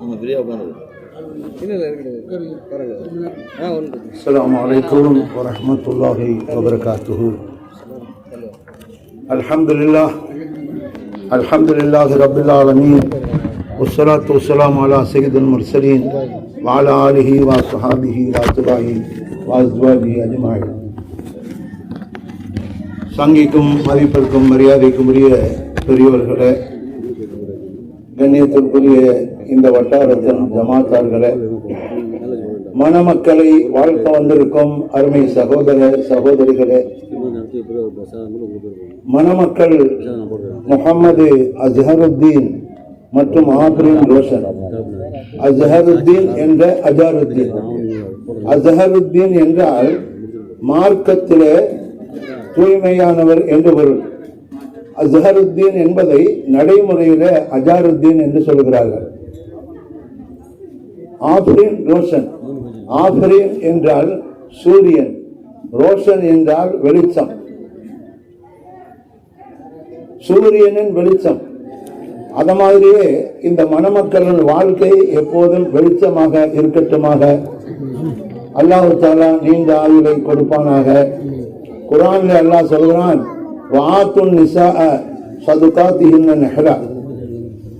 ஆமாம் ஃப்ரீயாக உட்காந்து இல்லை இல்லை இருக்கட்டும் பரவாயில்ல ஆ ஒன்று السلام عليكم ورحمة الله وبركاته الحمد لله الحمد لله رب العالمين والصلاة والسلام على سيد المرسلين وعلى آله وصحابه وأتباعه وأزواجه أجمعين சங்கிக்கும் மதிப்பிற்கும் மரியாதைக்கும் உரிய பெரியவர்களே கண்ணியத்திற்குரிய இந்த வட்டாரத்தின் ஜமாத்தார்களே மணமக்களை வாழ்க்க வந்திருக்கும் அருமை சகோதர சகோதரிகளே மணமக்கள் முகமது அஜஹருத்தீன் மற்றும் ஆப்ரின் ரோஷன் அஜஹருத்தீன் என்ற அஜாருத்தீன். அஜஹருத்தீன் என்றால் மார்க்கத்திலே தூய்மையானவர் என்று பொருள். அஸ்ஹருத்தீன் என்பதை நடைமுறையில அஜாருத்தீன் என்று சொல்கிறார்கள். ஆஃப்ரின் ரோஷன். ஆஃப்ரின் என்றால் சூரியன். ரோஷன் என்றால் வெளிச்சம். சூரியனின் வெளிச்சம். அத மாதிரியே இந்த மணமக்களின் வாழ்க்கை எப்போதும் வெளிச்சமாக இருக்கட்டுமாக. அல்லாஹு தாலா நீண்ட ஆயுளை கொடுப்பானாக. குரான்ல அல்லாஹ் சொல்கிறான் வாத்துன் நிசா சதுகாத்திகின்ற நெஹரா.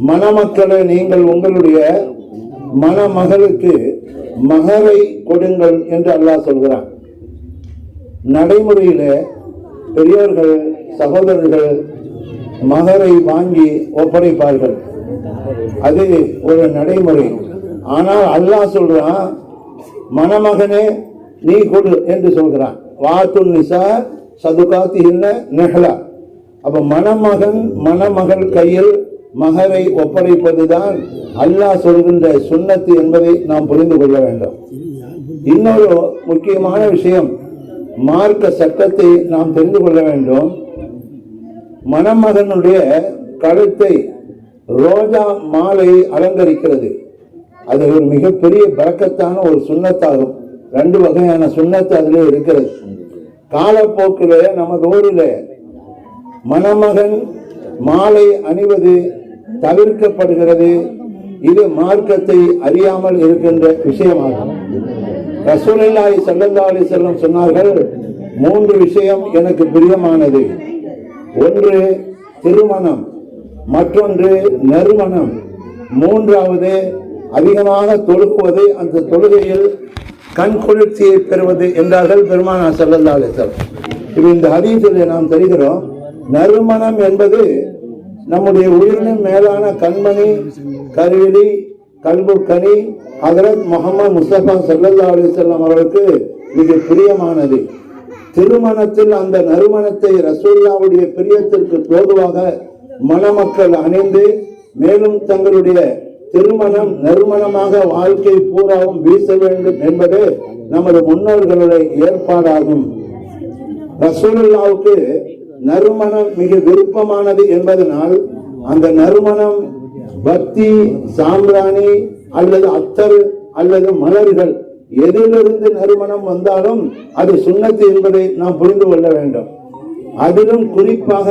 மணமக்களை நீங்கள் உங்களுடைய மணமகளுக்கு மகரை கொடுங்கள் என்று அல்லாஹ் சொல்கிறான். நடைமுறையில் பெரியோர்கள் சகோதரர்கள் மகரை வாங்கி ஒப்படைப்பார்கள். அது ஒரு நடைமுறை. ஆனால் அல்லாஹ் சொல்றான் மணமகனே நீ கொடு என்று சொல்கிறான். வாத்துல் நிசா சதுகாத்தி இல்ல நெஹலா மணமகன் மணமகள் கையில் மகரை ஒப்படைப்பதுதான் அல்லாஹ் சொல்கின்ற சுண்ணத்து என்பதை நாம் புரிந்து கொள்ள வேண்டும். இன்னொரு முக்கியமான விஷயம் மார்க்க சட்டத்தை நாம் தெரிந்து கொள்ள வேண்டும். மணமகனுடைய கழுத்தை ரோஜா மாலை அலங்கரிக்கிறது. அது ஒரு மிகப்பெரிய பழக்கத்தான ஒரு சுண்ணத்தாகும். ரெண்டு வகையான சுண்ணத்து அதிலே இருக்கிறது. காலப்போக்கிலே நமது ஊரிலே மணமகன் மாலை அணிவது தவிர்க்கப்படுகிறது. இது மார்க்கத்தை அறியாமல் இருக்கின்ற விஷயமாகும். ரசூலில்லாய் ஸல்லல்லாஹு செல்லம் சொன்னார்கள் மூன்று விஷயம் எனக்கு பிரியமானது. ஒன்று திருமணம். மற்றொன்று நறுமணம். மூன்றாவது அதிகமாக தொழுக்குவது அந்த தொழுகையில் கண் குளிர்ச்சியை பெறுவது என்றார்கள் பெருமானா ஸல்லல்லாஹு அலைஹி இந்த ஹதீஸில் நாம் தெரிகிறோம் நறுமணம் என்பது நம்முடைய உயிரினும் மேலான கண்மணி கருவிழி கல்புக்கனி கனி ஹதரத் முகமது முஸ்தபா ஸல்லல்லாஹு அலிசல்லாம் அவர்களுக்கு மிக பிரியமானது. திருமணத்தில் அந்த நறுமணத்தை ரசூல்லாவுடைய பிரியத்திற்கு தோதுவாக மணமக்கள் அணிந்து மேலும் தங்களுடைய திருமணம் நறுமணமாக வாழ்க்கை பூராவும் வீச வேண்டும் என்பது நமது முன்னோர்களுடைய ஏற்பாடாகும். ரசூலுல்லாவுக்கு நறுமணம் மிக விருப்பமானது என்பதனால் அந்த நறுமணம் பக்தி சாம்பிராணி அல்லது அத்தர் அல்லது மலர்கள் எதிலிருந்து நறுமணம் வந்தாலும் அது சுண்ணத்து என்பதை நாம் புரிந்து கொள்ள வேண்டும். அதிலும் குறிப்பாக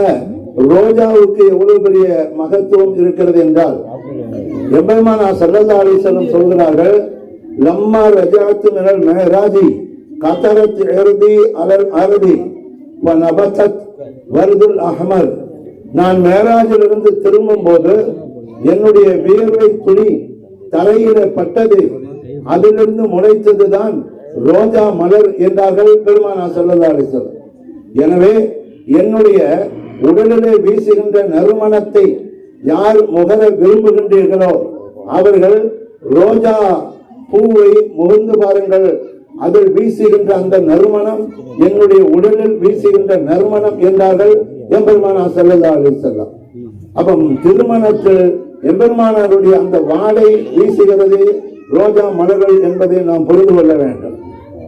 ரோஜாவுக்கு எவ்வளவு பெரிய மகத்துவம் இருக்கிறது என்றால் எம்பெருமானா சல்லல்லா அலிசல்லம் சொல்கிறார்கள் லம்மா ரஜாத்து மினல் மெஹராஜி கத்தரத் எருதி அலல் அருதி நபத்தத் வருதுல் அஹமர். நான் மேராஜிலிருந்து திரும்பும் போது என்னுடைய வியர்வை துளி தலையில பட்டது அதிலிருந்து முளைத்ததுதான் ரோஜா மலர் என்றார்கள் பெருமானா சல்லல்லா அலிசல்லம் எனவே என்னுடைய உடலிலே வீசுகின்ற நறுமணத்தை யார் முகர விரும்புகின்றீர்களோ அவர்கள் ரோஜா பூவை முகந்து பாருங்கள். அதில் வீசுகின்ற அந்த நறுமணம் என்னுடைய உடலில் வீசுகின்ற நறுமணம் என்றார்கள் எம்பெருமானா செல்லல்லா அலி செல்லம் அப்ப திருமணத்தில் எம்பெருமானாருடைய அந்த வாடை வீசுகிறது ரோஜா மலர்கள் என்பதை நாம் புரிந்து கொள்ள வேண்டும்.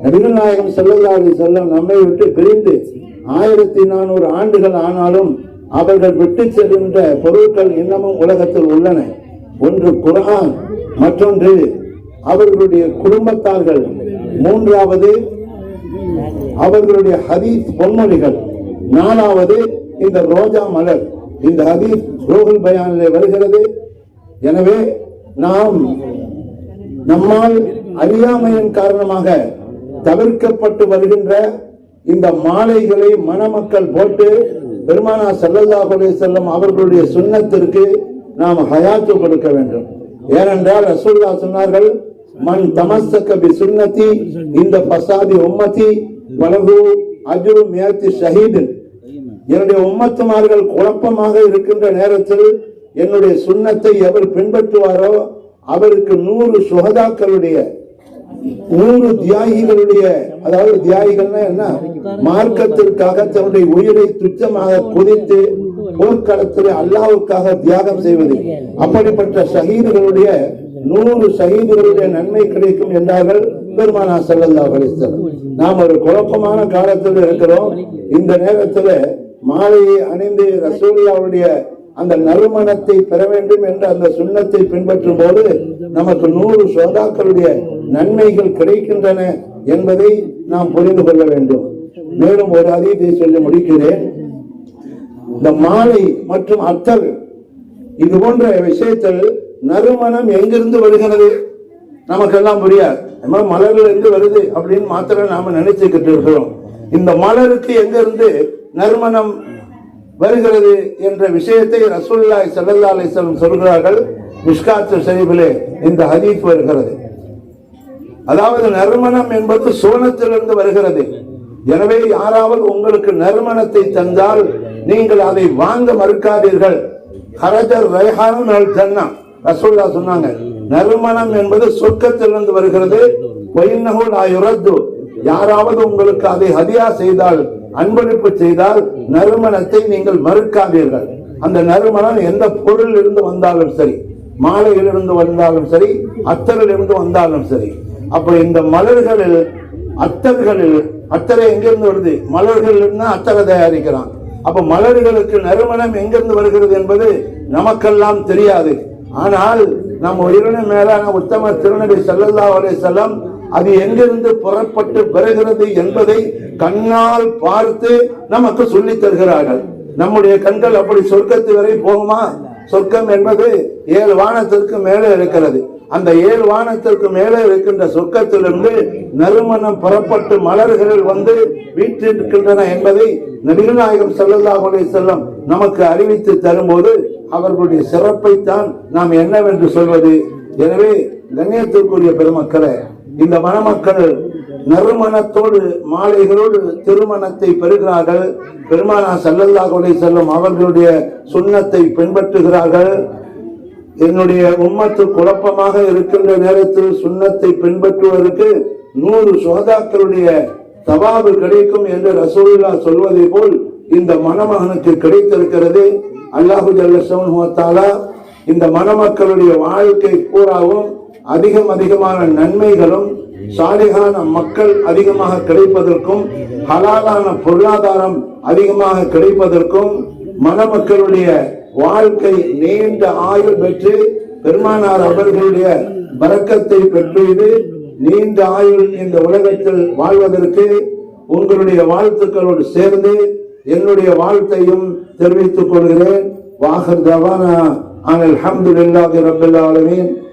நபிகள் நாயகம் செல்லல்லா அலி செல்லம் நம்மை விட்டு பிரிந்து ஆயிரத்தி நானூறு ஆண்டுகள் ஆனாலும் அவர்கள் விட்டு செல்கின்ற பொருட்கள் இன்னமும் உலகத்தில் உள்ளன. ஒன்று குரான் மற்றொன்று அவர்களுடைய குடும்பத்தார்கள். மூன்றாவது அவர்களுடைய ஹதீஸ் பொன்மொழிகள். நாலாவது இந்த ரோஜா மலர். இந்த ஹதீஸ் ரோகுல் பயானிலே வருகிறது. எனவே நாம் நம்மால் அறியாமையின் காரணமாக தவிர்க்கப்பட்டு வருகின்ற இந்த மாலைகளை மணமக்கள் போட்டு பெருமானா ஸல்லல்லாஹு அலைஹி செல்லம் அவர்களுடைய சுன்னத்திற்கு நாம் ஹயாத்து கொடுக்க வேண்டும். ஏனென்றால் ரசூல்லா சொன்னார்கள் மண் தமஸ்ஸக பி சுண்ணத்தி இந்த பசாதி உம்மதி வலகு அஜுரு மேத்தி ஷஹீது என்னுடைய உம்மத்துமார்கள் குழப்பமாக இருக்கின்ற நேரத்தில் என்னுடைய சுண்ணத்தை எவர் பின்பற்றுவாரோ அவருக்கு நூறு சுகதாக்களுடைய நூறு தியாகிகளுடைய அதாவது தியாகிகள்னா என்ன? மார்க்கத்திற்காக தன்னுடைய உயிரை துச்சமாக குதித்து போர்க்களத்தில் அல்லாவுக்காக தியாகம் செய்வது. அப்படிப்பட்ட ஷஹீதுகளுடைய நூறு ஷஹீதுகளுடைய நன்மை கிடைக்கும் என்றார்கள் பெருமானா செல்லல்லா கலிஸ்தர் நாம் ஒரு குழப்பமான காலத்தில் இருக்கிறோம். இந்த நேரத்தில் மாலையை அணிந்து ரசூலுல்லாவுடைய அந்த நறுமணத்தை பெற வேண்டும் என்ற அந்த சுண்ணத்தை பின்பற்றும் போது நமக்கு நூறு சோதாக்களுடைய நன்மைகள் கிடைக்கின்றன என்பதை நாம் புரிந்து கொள்ள வேண்டும். மேலும் ஒரு அதிகத்தை சொல்லி முடிக்கிறேன். இந்த மாலை மற்றும் அத்தல் இது போன்ற விஷயத்தில் நறுமணம் எங்கிருந்து வருகிறது? நமக்கெல்லாம் புரியாது. மலர்கள் மலர்ல இருந்து வருது அப்படின்னு மாத்திரம் நாம நினைச்சுக்கிட்டு இருக்கிறோம். இந்த மலருக்கு எங்க இருந்து நறுமணம் வருகிறது என்ற விஷயத்தை ரசூல்லாய் சல்லா அலிஸ்லம் சொல்கிறார்கள் மிஷ்காத்து ஷரீஃபிலே. இந்த ஹதீஸ் வருகிறது. அதாவது நறுமணம் என்பது சோனத்திலிருந்து வருகிறது. எனவே யாராவது உங்களுக்கு நறுமணத்தை தந்தால் நீங்கள் அதை வாங்க மறுக்காதீர்கள். ஹரஜர் ரேஹானும் தன்னா ரசூல்லா சொன்னாங்க நறுமணம் என்பது சொர்க்கத்திலிருந்து வருகிறது. பொய்னகுல் ஆயுரத்து யாராவது உங்களுக்கு அதை ஹதியா செய்தால் அன்பளிப்பு செய்தால் நறுமணத்தை நீங்கள் மறுக்காதீர்கள். அந்த நறுமணம் எந்த பொருள் இருந்து வந்தாலும் சரி மாலையிலிருந்து வந்தாலும் சரி அத்தரிலிருந்து வந்தாலும் சரி. அப்ப இந்த மலர்களில் அத்தர்களில் அத்தரை எங்கிருந்து வருது? மலர்கள் இருந்தால் அத்தரை தயாரிக்கிறான். அப்ப மலர்களுக்கு நறுமணம் எங்கிருந்து வருகிறது என்பது நமக்கெல்லாம் தெரியாது. ஆனால் நம் உயிரின மேலான உத்தம திருநபி செல்லல்லா அலைஹி செல்லம் அது எங்கிருந்து புறப்பட்டு வருகிறது என்பதை கண்ணால் பார்த்து நமக்கு சொல்லி தருகிறார்கள். நம்முடைய கண்கள் அப்படி சொர்க்கத்து வரை போகுமா? சொர்க்கம் என்பது ஏழு வானத்திற்கு மேலே இருக்கிறது. அந்த ஏழு வானத்திற்கு மேலே இருக்கின்ற சொர்க்கத்திலிருந்து நறுமணம் புறப்பட்டு மலர்கள் வந்து வீற்றிருக்கின்றன என்பதை நபிகள் நாயகம் செல்லம் நமக்கு அறிவித்து தரும்போது அவர்களுடைய சிறப்பை தான் நாம் என்னவென்று சொல்வது? எனவே கண்ணியத்திற்குரிய பெருமக்களை இந்த மணமக்கள் நறுமணத்தோடு மாலைகளோடு திருமணத்தை பெறுகிறார்கள். பெருமானா செல்லல்லா கொலை செல்லும் அவர்களுடைய சுண்ணத்தை பின்பற்றுகிறார்கள். என்னுடைய உம்மத்து குழப்பமாக இருக்கின்ற நேரத்தில் சுண்ணத்தை பின்பற்றுவதற்கு நூறு சோதாக்களுடைய தவாபு கிடைக்கும் என்று ரசூலுல்லா சொல்வதை போல் இந்த மணமகனுக்கு கிடைத்திருக்கிறது. அல்லாஹு ஜல்லா இந்த மணமக்களுடைய வாழ்க்கை பூராவும் அதிகம் அதிகமான நன்மைகளும் சாலிகான மக்கள் அதிகமாக கிடைப்பதற்கும் ஹலாலான பொருளாதாரம் அதிகமாக கிடைப்பதற்கும் மணமக்களுடைய வாழ்க்கை நீண்ட ஆயுள் பெற்று பெருமானார் அவர்களுடைய பறக்கத்தை பெற்று நீண்ட ஆயுள் இந்த உலகத்தில் வாழ்வதற்கு உங்களுடைய வாழ்த்துக்களோடு சேர்ந்து என்னுடைய வாழ்த்தையும் தெரிவித்துக் கொள்கிறேன். வாகர் தவானா அன் அல்ஹம்துலில்லாஹி ரப்பில் ஆலமீன்.